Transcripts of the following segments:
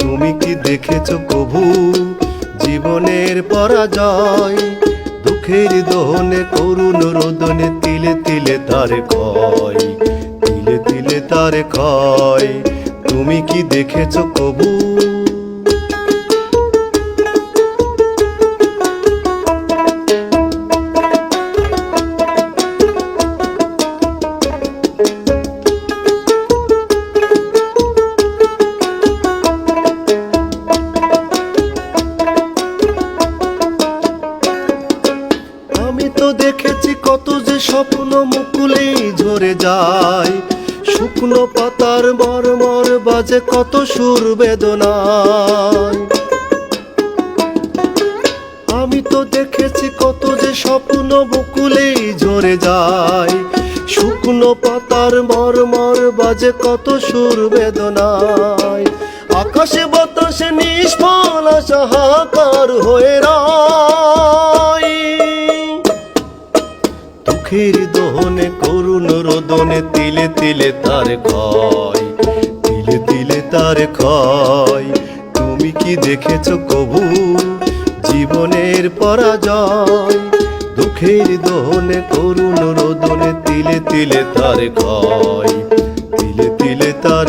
তুমি কি দেখেছ কভু জীবনের পরাজয়, দুঃখের দহনে, করুণ রোদনে, তিলে তিলে তার ক্ষয়, তিলে তিলে তার ক্ষয়। তুমি কি দেখেছ তো দেখেছি কত যে স্বপ্ন মুকুলেই ঝরে যায়। শুকনো পাতার মরমর বাজে কত সুর বেদনায়। আমি তো দেখেছি কত যে স্বপ্ন মুকুলেই ঝরে যায়। শুকনো পাতার মরমর বাজে কত সুর বেদনায়। আকাশে দুঃখের দোহনে, করুণ রোদনে, তিলে তিলে তার ক্ষয়, তিলে তিলে তার ক্ষয়। তুমি কি দেখেছ কবু জীবনের পরাজয়? দুঃখের দোহনে, করুণ রোদনে, তিলে তিলে তার ক্ষয়, তিলে তিলে তার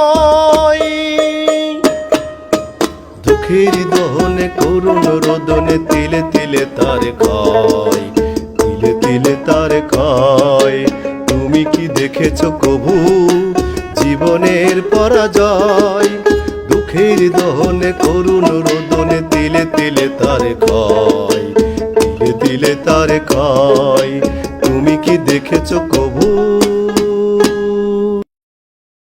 দুঃখের দহনে করুণ রোদনে তিলে তিলে তার ক্ষয়, তিলে তিলে তার ক্ষয়। তুমি কি দেখেছ কভু জীবনের পরাজয়? দুঃখের দহনে করুণ রোদনে তিলে তিলে তার ক্ষয়, তিলে তিলে তার ক্ষয়। তুমি কি দেখেছ কভু